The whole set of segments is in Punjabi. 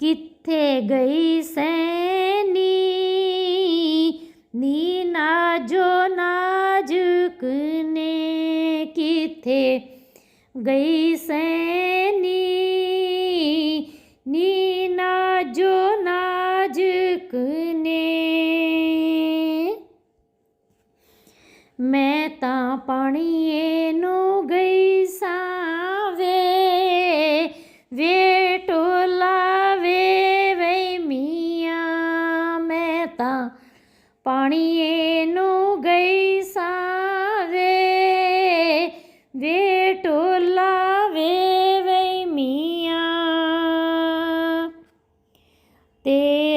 ਕਿੱਥੇ ਗਈ ਸੈਨੀ ਨੀ ਨਾਜੋ ਨਾਜ਼ੁਕ ਨੇ ਕਿੱਥੇ ਗਈ ਸੈਨੀ ਨੀ ਨਾਜੋ ਨਾਜ਼ੁਕ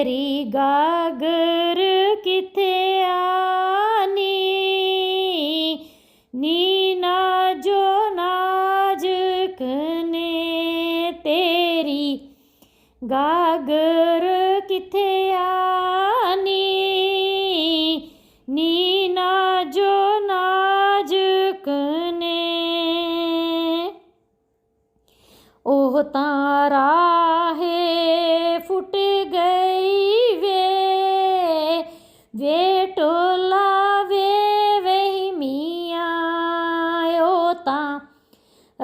ਤੇਰੀ ਗਾਗਰ ਕਿੱਥੇ ਆਨੀ ਨੀ ਨਾਜੋ ਨਾਜ਼ੁਕ ਨੇ ਤੇਰੀ ਗਾਗਰ ਕਿੱਥੇ ਆਨੀ ਨੀ ਨਾਜੋ ਨਾਜ਼ੁਕ ਨੇ ਉਹ ਤਾਂ ਰਾਹੇ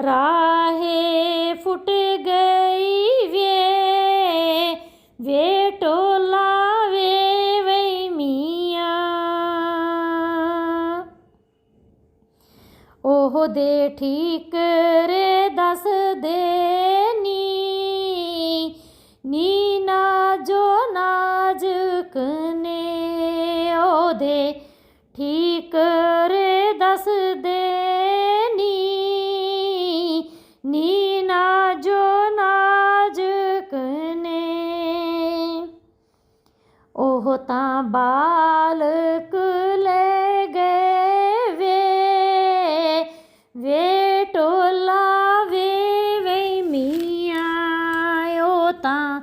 ਰਾਹੇ ਫੁੱਟ ਗਈ ਵੇ ਵੇ ਟੋਲਾ ਵੇ ਵੇ ਮੀਆਂ ਉਹ ਦੇ ਠੀਕਰੇ ਦੱਸ ਦੇ ਨੀ ਨੀ ਨਾਜੋ ਨਾਜ਼ੁਕ ਨੇ ਉਹਦੇ ਠੀਕਰੇ ਉਹ ਤਾਂ ਬਾਲਕ ਲੈ ਗਏ ਵੇ। ਵੇ ਟੋਲਾ ਵੇ ਵੇ ਮੀਆਂ ਉਹ ਤਾਂ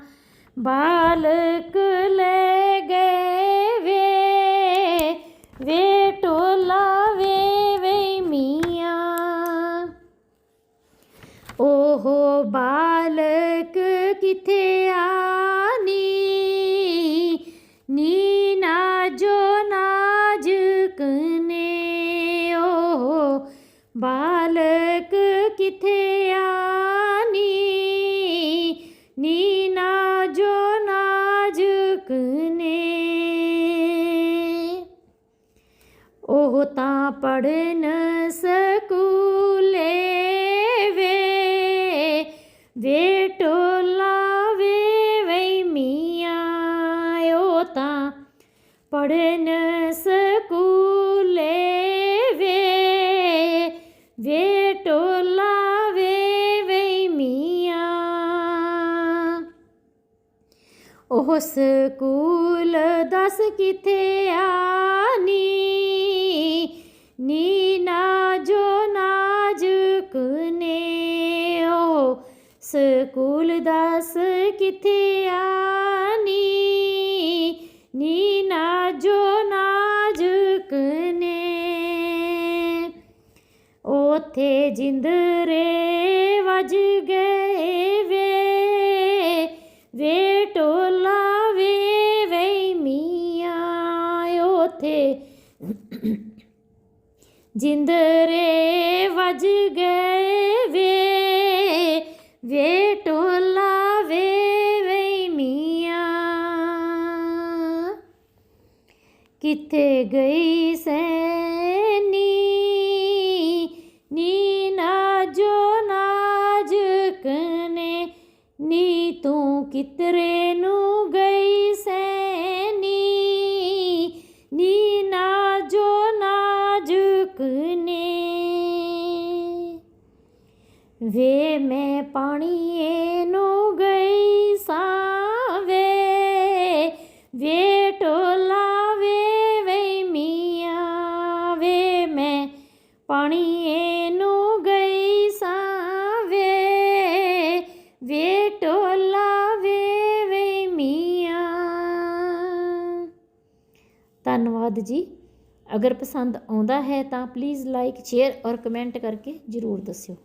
ਬਾਲਕ ਲੈ ਗਏ ਵੇ। ਵੇ ਟੋਲਾ ਵੇ ਵੇ ਮੀਆਂ ਉਹ ਬਾਲਕ ਉਹ ਤਾਂ ਪੜਨ ਸਕੂਲੇ ਵੇ। ਵੇ ਟੋਲਾ ਵੇ ਵੇ ਮੀਆਂ, ਉਹ ਤਾਂ ਪੜਨ ਸਕੂਲੇ ਵੇ। ਵੇ ਟੋਲਾ ਵੇ ਵੇ ਮੀਆਂ, ਉਹ ਸਕੂਲ ਦੱਸ ਕਿੱਥੇ ਆਨੀ? ਨੀ ਨਾਜੋ ਨਾਜ਼ੁਕ ਨੇ ਉਹ ਸਕੂਲ ਦੱਸ ਕਿੱਥੇ ਆਨੀ? ਨੀ ਨਾਜੋ ਨਾਜ਼ੁਕ ਨੇ, ਉਥੇ ਜਿੰਦਰੇ ਵੱਜ ਗਏ ਵੇ ਵੇ ਟੋਲਾ ਵੇ ਵੇ ਮੀਆਂ, ਉਥੇ ਜਿੰਦਰੇ ਵੱਜ ਗਏ ਵੇ ਵੇ ਟੋਲਾ ਵੇ ਵੇ ਮੀਆਂ। ਕਿੱਥੇ ਗਈ ਸੈਨੀ? ਨੀ ਨਾਜੋ ਨਾਜ਼ੁਕ ਨੇ, ਨੀ ਤੂੰ ਕਿਤਰੇ ਨੂੰ ਗਈ। ਵੇ ਮੈਂ ਪਾਣੀਏ ਨੂੰ ਗਈ ਸਾਂ ਵੇ ਵੇ ਟੋਲਾ ਵੇ ਵੇ ਮੀਆਂ, ਵੇ ਮੈਂ ਪਾਣੀਏ ਨੂੰ ਗਈ ਸਾਂ ਵੇ ਵੇ ਟੋਲਾ ਵੇ ਧੰਨਵਾਦ ਜੀ। ਅਗਰ ਪਸੰਦ ਆਉਂਦਾ ਹੈ ਤਾਂ ਪਲੀਜ਼ ਲਾਈਕ ਸ਼ੇਅਰ ਔਰ ਕਮੈਂਟ ਕਰਕੇ ਜ਼ਰੂਰ ਦੱਸਿਓ।